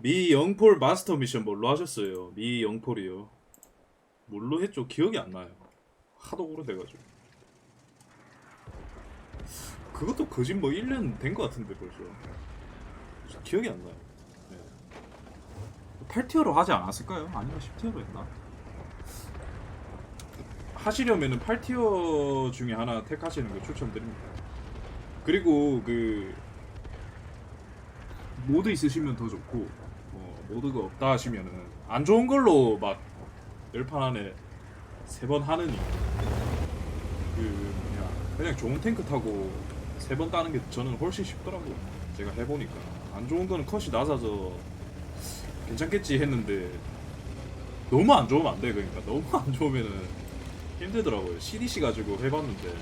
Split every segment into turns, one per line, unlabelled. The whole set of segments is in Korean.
미 영폴 마스터 미션 뭘로 하셨어요? 미 영폴이요. 뭘로 했죠? 기억이 안 나요. 하도 오래돼가지고. 그것도 거짓 뭐 1년 된 것 같은데 벌써. 기억이 안 나요. 네.
8티어로 하지 않았을까요? 아니면 10티어로 했나?
하시려면은 8티어 중에 하나 택하시는 거 추천드립니다. 그리고 그 모드 있으시면 더 좋고 뭐 모드가 없다 하시면은 안 좋은 걸로 막 열판 안에 세 번 하느니 그 뭐냐 그냥 좋은 탱크 타고 세 번 따는 게 저는 훨씬 쉽더라고요. 제가 해보니까 안 좋은 거는 컷이 낮아져 괜찮겠지 했는데 너무 안 좋으면 안 돼 그러니까 너무 안 좋으면은 힘들더라고요. CDC 가지고 해봤는데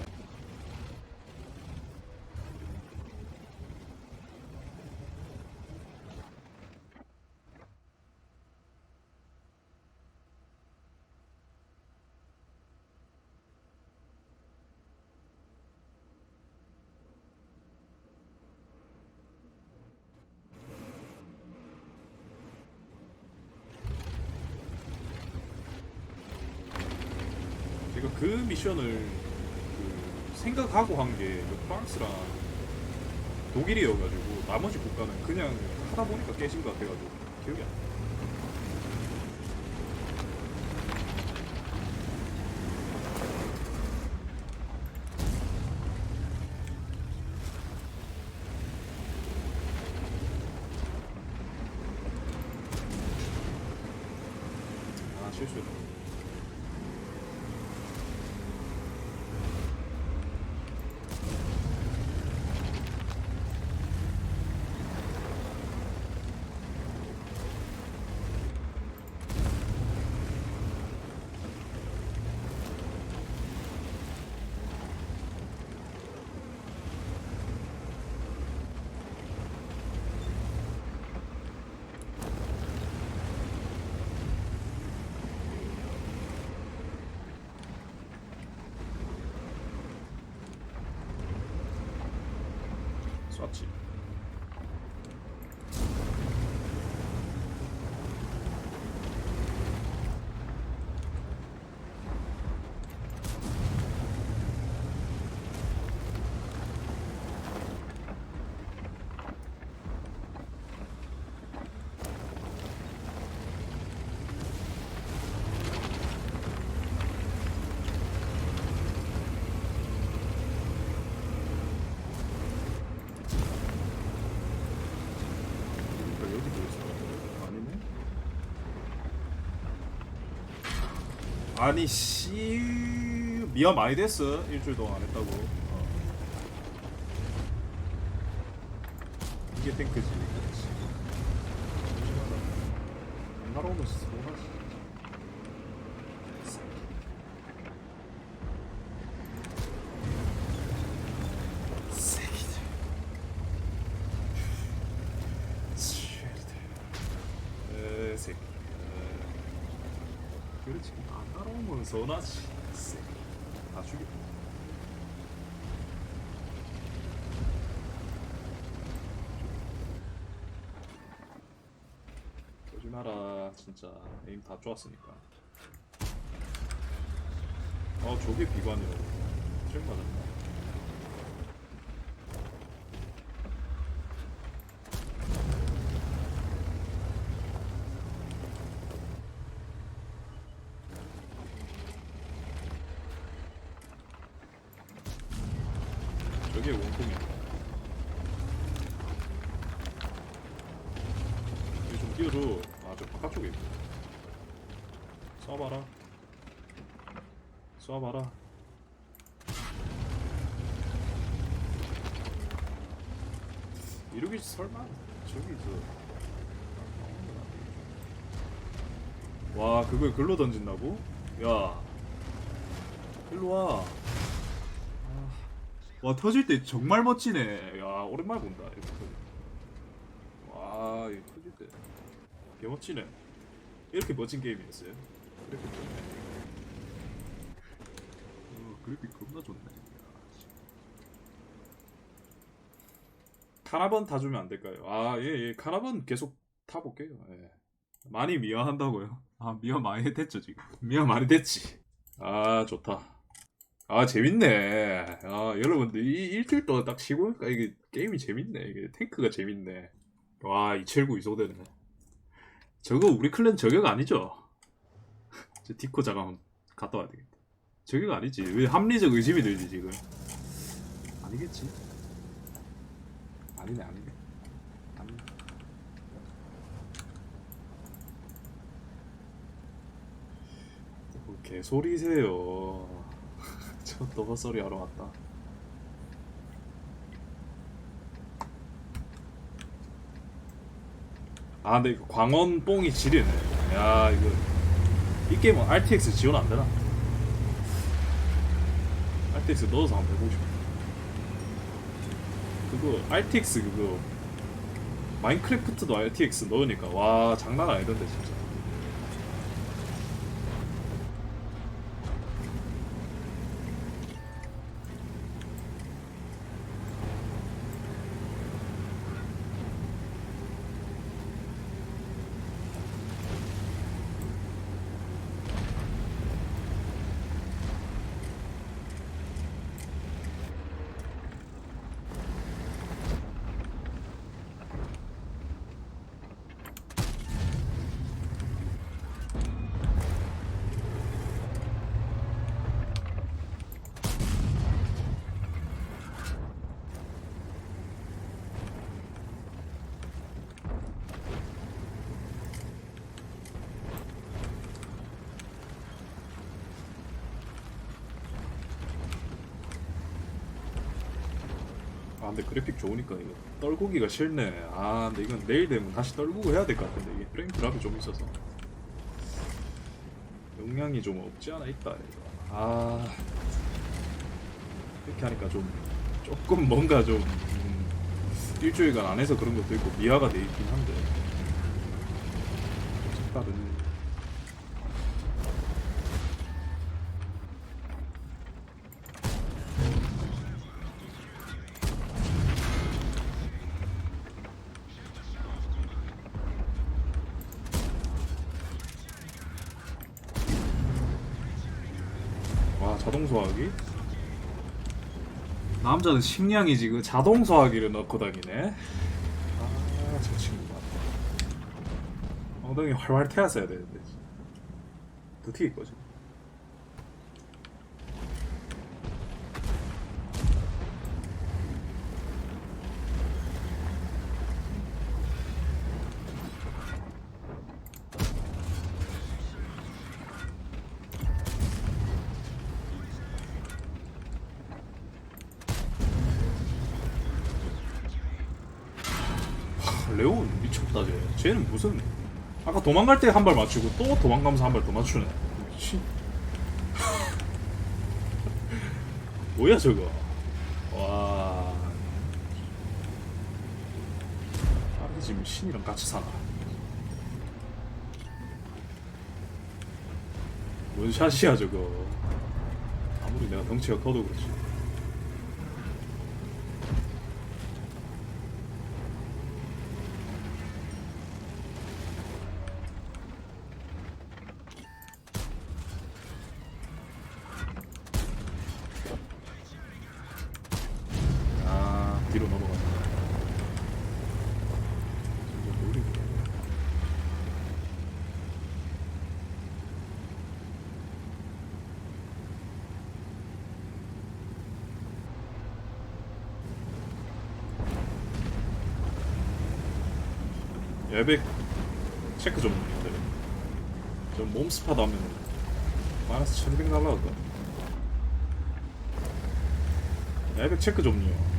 그 미션을 그 생각하고 한 게 프랑스랑 독일이어가지고 나머지 국가는 그냥 하다 보니까 깨진 것 같아가지고 기억이 안 나. 아 실수했다. 쐈지. 그러니까 여기도 있어. 아니네. 아니 씨 미아 많이 됐어 일주일 동안 안 했다고. 어. 이게 탱크지. 그렇지. 안 날아오면 서운하지. 새끼들. 에 새끼. 에. 그렇지. 안 서운하지. 새끼. 다 죽여. 마라. 진짜 에임 다 좋았으니까. 어 저게 비관이라고. 좀 맞았다. 저게 원통이야. 이거 좀 띄워줘. 아, 저 바깥쪽에 있고. 쏴봐라. 쏴봐라. 이러기 설마 저기서 와 그걸 글로 던진다고? 야 일로 와. 와 터질 때 정말 멋지네. 야 오랜만에 본다. 이렇게. 와 이거 터질 때. 개 멋지네. 이렇게 멋진 게임이었어요. 이렇게 좋네. 어, 그래픽 겁나 좋네. 야, 씨. 카나번 다 주면 안 될까요? 아, 예, 예. 카나번 계속 타볼게요. 예. 많이 미화한다고요.
아 미안 많이 됐죠 지금.
미화 많이 됐지. 아 좋다. 아 재밌네. 아 여러분들 이 일주일 동안 딱 쉬고 니까 이게 게임이 재밌네. 이게 탱크가 재밌네. 와 이철구 이소대네. 저거 우리 클랜 저격 아니죠? 저 디코 자강 갔다 와야 되겠다. 저격 아니지. 왜 합리적 의심이 들지 지금? 아니겠지. 아니네 아니네. 아니네. 뭐 개소리세요. 저또 헛소리 하러 왔다. 아, 근데 이거 광원 뽕이 지리네. 야, 이거 이 게임은 RTX 지원 안 되나? RTX 넣어서 한번 해보고 싶어. 그거 RTX 그거 마인크래프트도 RTX 넣으니까 와 장난 아니던데 진짜. 아 근데 그래픽 좋으니까 이거 떨구기가 싫네. 아 근데 이건 내일 되면 다시 떨구고 해야 될 것 같은데 이게 프레임 드랍이 좀 있어서. 용량이 좀 없지 않아 있다 이거. 아. 이렇게 하니까 좀 조금 뭔가 좀 음, 일주일간 안 해서 그런 것도 있고 미화가 돼 있긴 한데. 색깔은 와 자동 소화기? 남자는 식량이지 그 자동 소화기를 넣고 다니네. 아 저 친구가. 엉덩이 활활 태웠어야 되는데. 어떻게 거지 하, 레온 미쳤다 쟤. 쟤는 무슨 아까 도망갈 때 한 발 맞추고 또 도망가면서 한 발 더 맞추네. 미친 뭐야 저거? 와. 아니 지금 신이랑 같이 사나? 뭔 샷이야 저거? 아무리 내가 덩치가 커도 그렇지 아 뒤로 넘어갔다 점점 노리고 예백 체크 좀 해주세요. 저몸 스팟 하면 마이너스 1200 날라갈까? 예백 체크 좀요.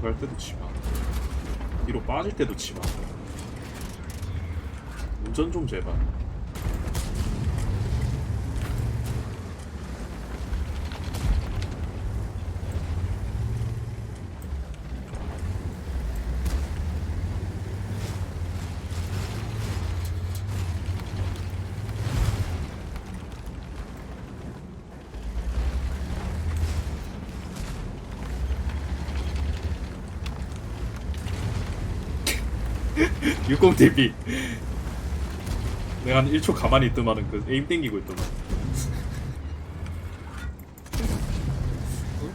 들어갈 때도 치마 위로 빠질 때도 치마 운전 좀 제발. 육공 TV. 내가 한 1초 가만히 있더만은 그 에임 땡기고 있더만. 어?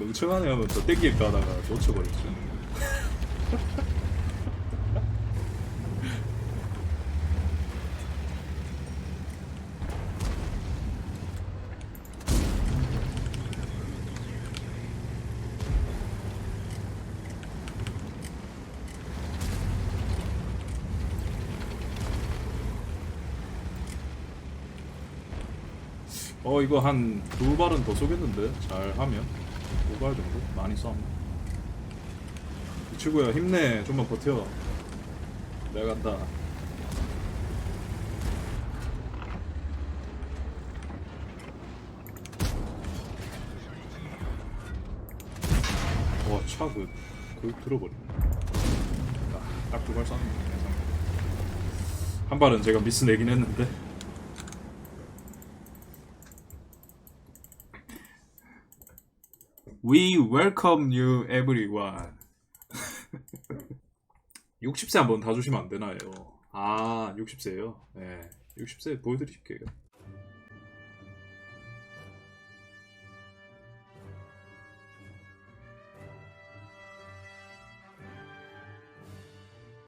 멍청하네 하면 더 땡길까 하다가 놓쳐버렸지. 어 이거 한 두 발은 더 쏘겠는데 잘 하면 두발 정도 많이 쏴. 이 친구야 힘내 좀만 버텨. 내가 간다. 와차 그 그 들어버리네. 딱두발 쐈네. 괜찮네. 한 발은 제가 미스 내긴 했는데. We welcome you everyone. 60세 한번 다 주시면 안 되나요? 아, 60세요? 네. 60세 보여드릴게요.